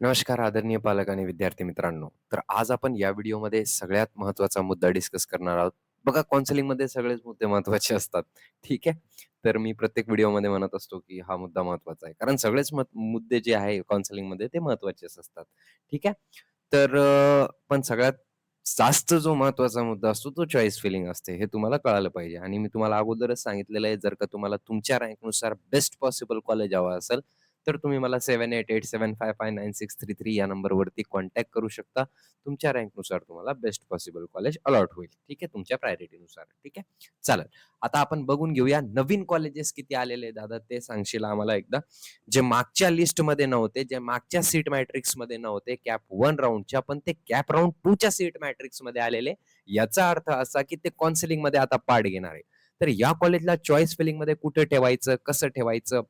नमस्कार आदरणीय पालक आणि विद्यार्थी मित्रांनो. तर आज आपण या व्हिडिओमध्ये सगळ्यात महत्त्वाचा मुद्दा डिस्कस करणार आहोत. बघा काउन्सिलिंगमध्ये सगळेच मुद्दे महत्त्वाचे असतात. ठीक आहे. तर मी प्रत्येक व्हिडिओमध्ये म्हणत असतो, की हा मुद्दा महत्त्वाचा आहे. कारण सगळेच मुद्दे जे आहे काउन्सिलिंगमध्ये ते महत्त्वाचेच असतात. ठीक आहे. तर पण सगळ्यात जास्त जो महत्त्वाचा मुद्दा असतो तो चॉईस फिलिंग असते. हे तुम्हाला कळालं पाहिजे आणि मी तुम्हाला अगोदरच सांगितलेलं आहे जर का तुम्हाला तुमच्या रँकनुसार बेस्ट पॉसिबल कॉलेज हवं असेल, तर तुम्ही मला 7887559633 या नंबरवरती कॉन्टॅक्ट करू शकता. तुमच्या रँकनुसार तुम्हाला बेस्ट पॉसिबल कॉलेज अलॉट होईल. ठीक आहे. तुमच्या प्रायोरिटीनुसार. ठीक आहे. चालेल. आता आपण बघून घेऊया नवीन कॉलेजेस किती आलेले दादा ते सांगशील आम्हाला एकदा? जे मागच्या लिस्टमध्ये नव्हते, जे मागच्या सीट मॅट्रिक्समध्ये नव्हते कॅप वन राऊंडच्या पण ते कॅप राऊंड टूच्या सीट मॅट्रिक्समध्ये आलेले. याचा अर्थ असा, की ते काउन्सिलिंगमध्ये आता पार्ट घेणार आहे. तर या कॉलेजला चॉईस फिलिंगमध्ये कुठे ठेवायचं, कसं ठेवायचं?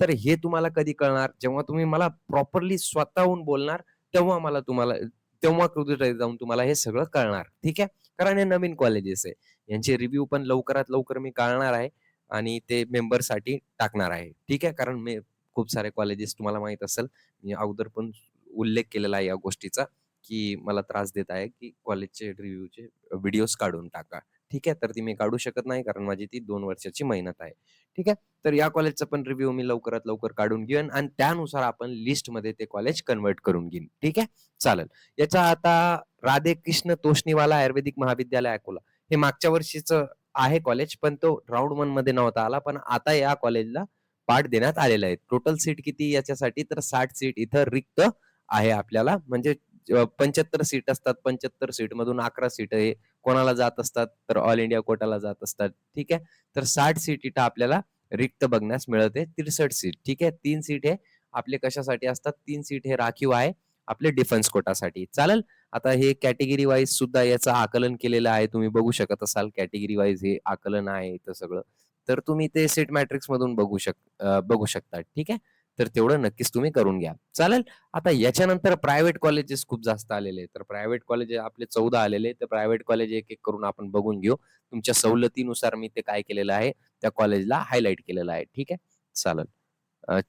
तर हे तुम्हाला कधी कळणार? जेव्हा तुम्ही मला प्रॉपरली स्वतःहून बोलणार, तेव्हा मला तुम्हाला तेव्हा कृती जाऊन तुम्हाला हे सगळं कळणार. ठीक आहे. कारण हे नवीन कॉलेजेस आहे. यांचे रिव्ह्यू पण लवकरात लवकर मी काढणार आहे आणि ते मेंबरसाठी टाकणार आहे. ठीक आहे. कारण मी खूप सारे कॉलेजेस तुम्हाला माहीत असेल, मी अगोदर पण उल्लेख केलेला आहे या गोष्टीचा, की मला त्रास देत आहे, की कॉलेजचे रिव्ह्यूचे व्हिडिओज काढून टाका. ठीक आहे. तर ती मी काढू शकत नाही कारण माझी ती दोन वर्षाची मेहनत आहे. ठीक आहे. तर या कॉलेजचा पण रिव्ह्यू मी लवकरात लवकर काढून घेईन आणि त्यानुसार आपण लिस्टमध्ये ते कॉलेज कन्व्हर्ट करून घेईन. ठीक आहे. चालेल. याचा आता राधेकृष्ण तोष्णीवाला आयुर्वेदिक महाविद्यालय अकोला हे मागच्या वर्षीचं आहे कॉलेज, पण तो राऊंड वनमध्ये नव्हता आला. पण आता या कॉलेजला पाठ देण्यात आलेला आहे. टोटल सीट किती याच्यासाठी तर साठ सीट इथं रिक्त आहे आपल्याला. म्हणजे पंच्याहत्तर सीट असतात. पंच्याहत्तर सीट मधून अकरा सीट हे कोणाला जात असतात, तर ऑल इंडिया कोटाला जात असतात. ठीक आहे. तर साठ सीट इथं आपल्याला रिक्त बघण्यास मिळत आहे. 63 सीट. ठीक आहे. तीन सीट हे आपले कशासाठी असतात? तीन सीट हे राखीव आहे आपले डिफेन्स कोटासाठी. चालेल. आता हे कॅटेगरी वाईज सुद्धा याचं आकलन केलेलं आहे. तुम्ही बघू शकत असाल कॅटेगरी वाईज हे आकलन आहे इथं सगळं. तर तुम्ही ते सीट मॅट्रिक्समधून बघू शक बघू शकता. ठीक आहे. तर तेवढं नक्कीच तुम्ही करून घ्या. चालेल. आता याच्यानंतर प्रायव्हेट कॉलेजेस खूप जास्त आलेले आहेत. तर प्रायव्हेट कॉलेज आपले 14 आलेले तर प्रायव्हेट कॉलेज एक-एक करून आपण बघून घेऊ. तुमच्या सवलतीनुसार मी ते काय केलेलं आहे, त्या कॉलेजला हायलाईट केलेलं आहे. ठीक आहे. चालेल.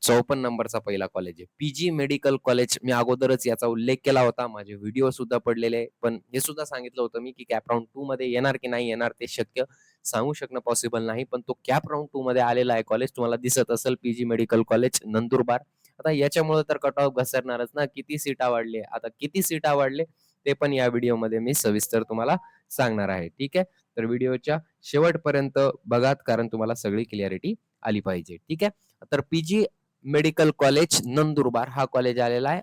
चौपन्न नंबरचा पहिला कॉलेज आहे. पीजी मेडिकल कॉलेज मी अगोदरच याचा उल्लेख केला होता. माझे व्हिडिओ सुद्धा पडलेले पण हे सुद्धा सांगितलं होतं मी, की कॅप राउंड 2 मध्ये येणार की नाही येणार ते शक्य सांगू शकणं पॉसिबल नाही. पण तो कॅप राऊंड टू मध्ये आलेला आहे कॉलेज. तुम्हाला दिसत असेल पीजी मेडिकल कॉलेज नंदुरबार. आता याच्यामुळे तर कट ऑफ घसरणारच ना. किती सीटा वाढले. आता किती सीटा वाढले ते पण या व्हिडिओमध्ये मी सविस्तर तुम्हाला सांगणार आहे. ठीक आहे. तर व्हिडिओच्या शेवटपर्यंत बघात कारण तुम्हाला सगळी क्लिअरिटी आली पाहिजे. ठीक आहे. तर पीजी मेडिकल कॉलेज नंदुरबार हा कॉलेज आलेला आहे.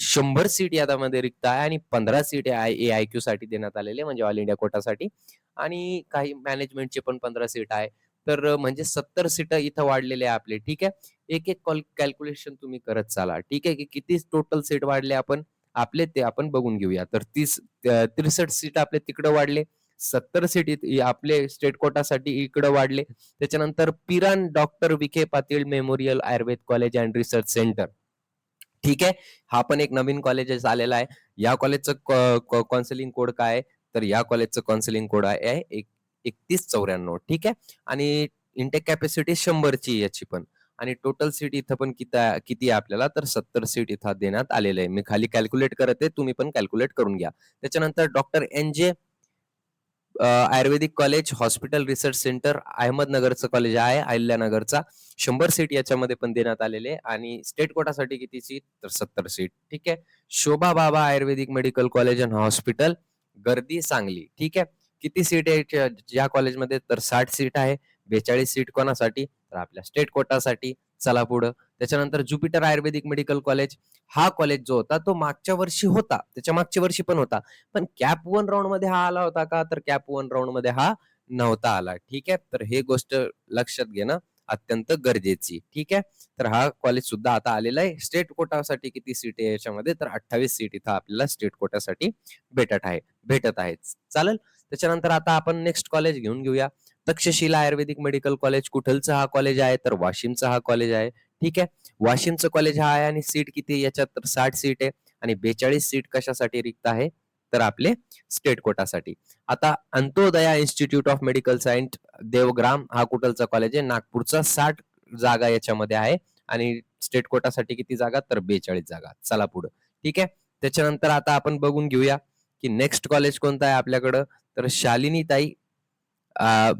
शंभर सीट यामध्ये रिक्त आहे आणि 15 सीट आय ए-आय-क्यूसाठी देण्यात आलेले म्हणजे ऑल इंडिया कोटासाठी आणि काही मॅनेजमेंटचे पण 15 सीट आहे. तर म्हणजे 70 सीट इथं वाढलेले आहे आपले. ठीक आहे. एक-एक कॉल कॅल्क्युलेशन तुम्ही करत चाला. ठीक आहे. की किती टोटल सीट वाढले आपण आपले ते आपण बघून घेऊया. तर तीस त्रेसष्ट सीट आपले तिकडं वाढले. 70 सीट आपले स्टेट कोटासाठी इकडं वाढले. त्याच्यानंतर पिरान doctor Vikhe Patil memorial Ayurved college and research centre. ठीक आहे. हा पण एक नवीन कॉलेजेस आलेला आहे. या कॉलेजचं क काउन्सिलिंग कोड काय आहे? तर या कॉलेजचं काउन्सिलिंग कोड आहे एक 3194 ठीक आहे. आणि इंटेक कॅपॅसिटी शंभरची याची पण आणि टोटल सीट इथं पण किती किती आहे आपल्याला तर 70 सीट इथं देण्यात आलेलं आहे. मी खाली कॅल्क्युलेट करत आहे. तुम्ही पण कॅल्क्युलेट करून घ्या. त्याच्यानंतर doctor N J Ayurvedic college hospital research centre अहमदनगरचं college आहे अहिल्यानगरचा. शंभर सीट याच्यामध्ये पण देण्यात आलेले आहे आणि स्टेट कोटासाठी किती सीट तर 70 सीट. ठीक आहे. Shobha Baba ayurvedic medical college and hospital गर्दी सांगली. ठीक आहे. किती सीट आहे ज्या कॉलेजमध्ये तर साठ सीट आहे. 42 सीट कोणासाठी? तर आपल्या स्टेट कोटासाठी. चला पुढं. त्याच्यानंतर ज्युपिटर आयुर्वेदिक मेडिकल कॉलेज हा कॉलेज जो होता तो मागच्या वर्षी होता. त्याच्या मागच्या वर्षी पण होता. पण कॅप वन राऊंडमध्ये हा आला होता का? तर कॅप वन राऊंडमध्ये हा नव्हता आला. ठीक आहे. तर हे गोष्ट लक्षात घेणं अत्यंत गरजेची. ठीक आहे. तर हा कॉलेज सुद्धा आता आलेला आहे. स्टेट कोटासाठी किती सीट आहे याच्यामध्ये तर 28 सीट इथं आपल्याला स्टेट कोटासाठी भेटत आहे भेटत आहे चालेल. त्याच्यानंतर आता आपण नेक्स्ट कॉलेज घेऊन घेऊया. तक्षशिला आयुर्वेदिक मेडिकल कॉलेज कुठलचा हा कॉलेज आहे तर वाशिमचा हा कॉलेज आहे. ठीक आहे. वाशिमचं कॉलेज हा आहे आणि सीट किती याच्यात तर साठ सीट आहे आणि 42 सीट कशासाठी रिक्त आहे? तर आपले स्टेट कोटासाठी. आता Antyodaya institute of medical science Devgram हा कुठलचा कॉलेज आहे? नागपूरचा साठ जागा याच्यामध्ये आहे आणि स्टेट कोटासाठी किती जागा? तर 42 जागा. चला पुढं. ठीक आहे त्याच्यानंतर आता आपण बघून घेऊया की नेक्स्ट कॉलेज कोणतं आहे आपल्याकडं तर शालिनी ताई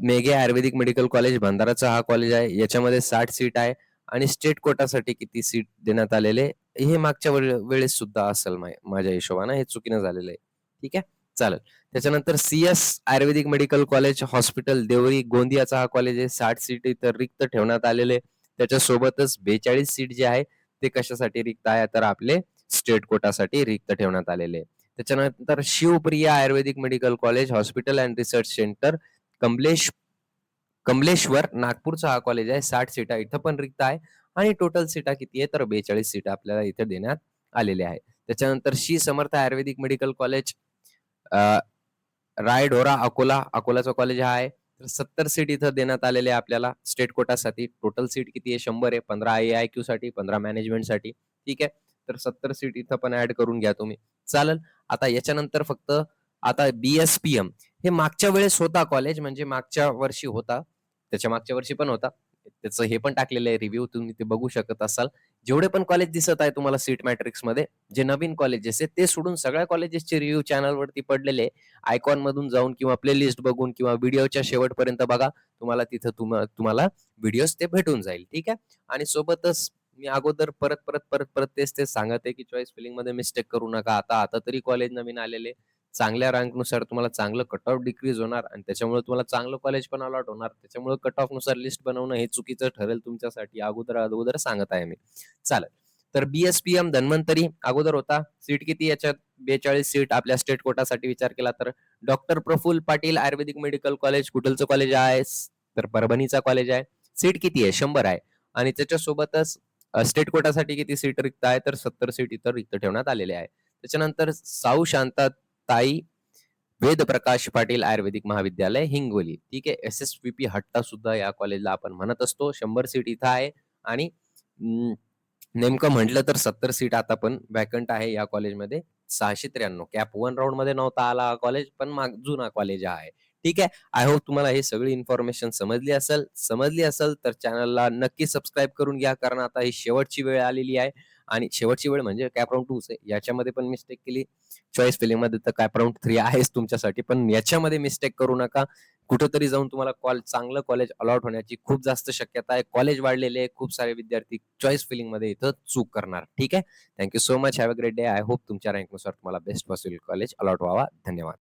मेघे आयुर्वेदिक मेडिकल कॉलेज भंडाराचा हा कॉलेज आहे. याच्यामध्ये साठ सीट आहे आणि स्टेट कोटासाठी किती सीट देण्यात आलेले हे मागच्या वेळेस सुद्धा असेल माझ्या हिशोबानं. हे चुकीनं झालेलं आहे. ठीक आहे? चालेल. त्याच्यानंतर C S ayurvedic medical college hospital Deori गोंदियाचा हा कॉलेज आहे. साठ सीट इथं रिक्त ठेवण्यात आलेले त्याच्यासोबतच बेचाळीस सीट जे आहे ते कशासाठी रिक्त आहे? तर आपले स्टेट कोटासाठी रिक्त ठेवण्यात आलेले त्याच्यानंतर Shivpriya ayurvedic medical college hospital and research centre Kamlesh Kamleshwar नागपूरचा हा कॉलेज आहे. साठ सीटा इथं पण रिक्त आहे. आणि टोटल सीटा किती आहे? तर बेचाळीस सीटा आपल्याला इथे देण्यात आलेल्या आहे त्याच्यानंतर Shri Samarth ayurvedic medical college Raidhora Akola. अकोलाचा college हा आहे. तर सत्तर सीट इथं देण्यात आलेले आहे आपल्याला स्टेट कोटासाठी. टोटल सीट किती आहे? शंभर आहे. पंधरा आय आय क्यू साठी पंधरा मॅनेजमेंटसाठी. ठीक आहे? तर सत्तर सीट इथं पण ऍड करून घ्या तुम्ही. चालेल. आता याच्यानंतर फक्त आता बीएसपीएम हे मागच्या वेळेस होता कॉलेज म्हणजे मागच्या वर्षी होता. त्याच्या मागच्या वर्षी पण होता. त्याचं हे पण टाकलेलं आहे रिव्ह्यू तुम्ही ते बघू शकत असाल. जेवढे पण कॉलेज दिसत आहे तुम्हाला सीट मॅट्रिक्समध्ये जे नवीन कॉलेजेस आहेत ते सोडून सगळ्या कॉलेजेसचे रिव्ह्यू चॅनलवरती पडलेले आयकॉन मधून जाऊन किंवा प्लेलिस्ट बघून किंवा व्हिडिओच्या शेवटपर्यंत बघा. तुम्हाला तिथं तुम्हाला व्हिडिओ ते भेटून जाईल. ठीक आहे? आणि सोबतच मी अगोदर परत परत परत परत तेच तेच सांगत आहे की चॉईस फिलिंगमध्ये मिस्टेक करू नका. आता आता तरी कॉलेज नवीन आलेले. चांगल्या रँकनुसार तुम्हाला चांगलं कट ऑफ डिक्रीज होणार आणि त्याच्यामुळे तुम्हाला चांगलं कॉलेज पण अलॉट होणार. त्याच्यामुळे कट ऑफनुसार लिस्ट बनवणं हे चुकीचं ठरेल तुमच्यासाठी अगोदर अगोदर सांगत आहे मी. चालेल. तर बीएसपीएम धन्वंतरी अगोदर होता. सीट किती याच्यात? बेचाळीस सीट आपल्या स्टेट कोटासाठी विचार केला तर. Doctor Praful Patil ayurvedic medical college कुठलचं college आहे तर परभणीचा कॉलेज आहे. सीट किती आहे? शंभर आहे. आणि त्याच्यासोबतच स्टेट कोटासाठी किती सीट रिक्त आहे? तर सत्तर सीट इतर रिक्त ठेवण्यात आलेले आहे. त्याच्यानंतर साऊ शांता ताई वेद प्रकाश पाटील आयुर्वेदिक महाविद्यालय हिंगोली. ठीक आहे? S S P P Hatta सुद्धा या कॉलेजला आपण म्हणत असतो. शंभर सीट इथं आहे. आणि नेमकं म्हटलं तर सत्तर सीट आता पण वॅकंट आहे या कॉलेजमध्ये सहाशे त्र्याण्णव. कॅप वन राऊंडमध्ये नव्हता आला हा कॉलेज पण माग जुना कॉलेज आहे. ठीक आहे? आय होप तुम्हाला हे सगळी इन्फॉर्मेशन समजली असेल. समजली असेल तर चॅनलला नक्की सबस्क्राईब करून घ्या. कारण आता ही शेवटची वेळ आलेली आहे. आणि शेवटची वेळ म्हणजे कॅप राऊंड टूच आहे याच्यामध्ये पण मिस्टेक केली. चॉईस फिलिंगमध्ये तर कॅप राऊंड थ्री आहेच तुमच्यासाठी. पण याच्यामध्ये मिस्टेक करू नका. कुठंतरी जाऊन तुम्हाला कॉल चांगलं कॉलेज अलॉट होण्याची खूप जास्त शक्यता आहे. कॉलेज वाढलेले आहे खूप सारे विद्यार्थी चॉईस फिलिंगमध्ये इथं चूक करणार. ठीक आहे? Thank you so much have a great day I hope तुमच्या रँकनुसार तुम्हाला बेस्ट पॉसिबल कॉलेज अलॉट व्हावा. धन्यवाद.